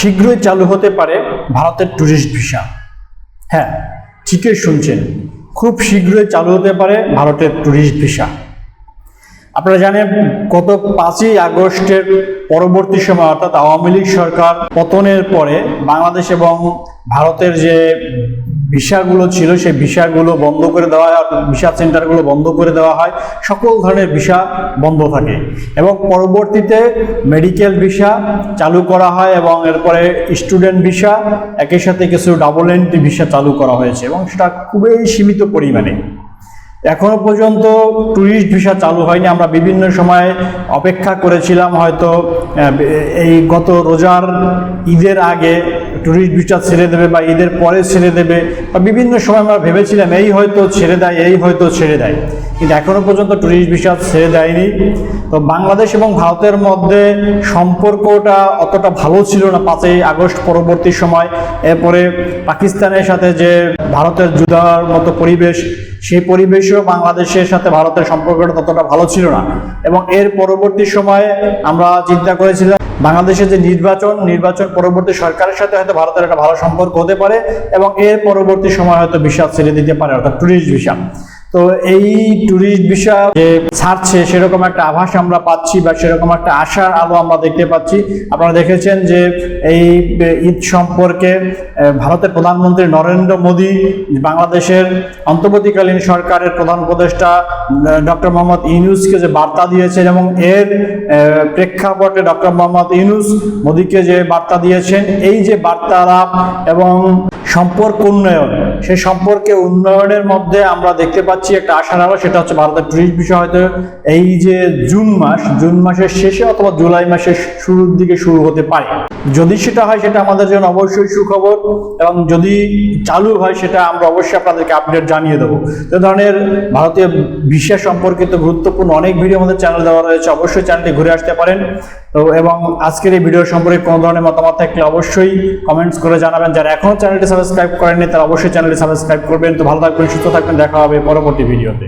শীঘ্রই চালু হতে পারে ভারতের ট্যুরিস্ট ভিসা হ্যাঁ ঠিকই শুনছেন। খুব শীঘ্রই চালু হতে পারে ভারতের ট্যুরিস্ট ভিসা আপনারা জানেন, গত পাঁচই আগস্টের পরবর্তী সময়, অর্থাৎ আওয়ামী লীগ সরকার পতনের পরে বাংলাদেশ এবং ভারতের যে ভিসাগুলো ছিল, সেই ভিসাগুলো বন্ধ করে দেওয়া হয় ভিসা সেন্টারগুলো বন্ধ করে দেওয়া হয়। সকল ধরনের ভিসা বন্ধ থাকে এবং পরবর্তীতে মেডিকেল ভিসা চালু করা হয় এবং এরপরে স্টুডেন্ট ভিসা, একই সাথে কিছু ডাবল এন্ট্রি ভিসা চালু করা হয়েছে এবং সেটা খুবই সীমিত পরিমাণে। এখনও পর্যন্ত ট্যুরিস্ট ভিসা চালু হয়নি। আমরা বিভিন্ন সময় অপেক্ষা করেছিলাম হয়তো এই গত রোজার ঈদের আগে ট্যুরিস্ট ভিসা ছেড়ে দেবে বা ঈদের পরে ছেড়ে দেবে বা বিভিন্ন সময় আমরা ভেবেছিলাম, এই হয়তো ছেড়ে দেয়, এই হয়তো ছেড়ে দেয়। কিন্তু এখনও পর্যন্ত ট্যুরিস্ট ভিসা ছেড়ে দেয়নি। তো বাংলাদেশ এবং ভারতের মধ্যে সম্পর্কটা অতটা ভালো ছিল না পাঁচই আগস্ট পরবর্তী সময়। এরপরে পাকিস্তানের সাথে যে ভারতের যুদ্ধার মতো পরিবেশ, সেই পরিবেশেও বাংলাদেশের সাথে ভারতের সম্পর্কটা ততটা ভালো ছিল না। এবং এর পরবর্তী সময়ে আমরা চিন্তা করেছিলাম বাংলাদেশের যে নির্বাচন নির্বাচন পরবর্তী সরকারের সাথে হয়তো ভারতের একটা ভালো সম্পর্ক হতে পারে এবং এর পরবর্তী সময় হয়তো ভিসা ছেড়ে দিতে পারে, অর্থাৎ টুরিস্ট ভিসা। তো এই ট্যুরিস্ট ভিসা যে ছাড়ছে, সেরকম একটা আভাস আমরা পাচ্ছি বা সেরকম একটা আশার আলো আমরা দেখতে পাচ্ছি। আপনারা দেখেছেন যে এই ঈদ সম্পর্কে ভারতের প্রধানমন্ত্রী নরেন্দ্র মোদী, বাংলাদেশের অন্তর্বর্তীকালীন সরকারের প্রধান উপদেষ্টা ডক্টর মোহাম্মদ ইউনুসকে যে বার্তা দিয়েছেন এবং এর প্রেক্ষাপটে ডক্টর মোহাম্মদ ইউনুস মোদীকে যে বার্তা দিয়েছেন, এই যে বার্তালাপ এবং সম্পর্ক উন্নয়ন সেই সম্পর্কে উন্নয়নের মধ্যে আমরা দেখতে পাচ্ছি একটা আশার আলো, সেটা হচ্ছে ভারতের টুরিস্ট বিষয় হয়তো এই যে জুন মাস, জুন মাসের শেষে অথবা জুলাই মাসের শুরুর দিকে শুরু হতে পারে। যদি সেটা হয়, সেটা আমাদের জন্য অবশ্যই সুখবর এবং যদি চালু হয়, সেটা আমরা অবশ্যই আপনাদেরকে আপডেট জানিয়ে দেবো। এ ধরনের ভারতীয় ভিসা সম্পর্কিত গুরুত্বপূর্ণ অনেক ভিডিও আমাদের চ্যানেল দেওয়া রয়েছে, অবশ্যই চ্যানেলটি ঘুরে আসতে পারেন। তো এবং আজকের এই ভিডিও সম্পর্কে কোনো ধরনের মতামত থাকলে অবশ্যই কমেন্টস করে জানাবেন। যারা এখনও চ্যানেলটি সাবস্ক্রাইব করেননি, তারা অবশ্যই চ্যানেলটি সাবস্ক্রাইব করবেন। তো ভালো থাকবেন, সুস্থ থাকবেন। দেখা হবে পরবর্তী ভিডিওতে।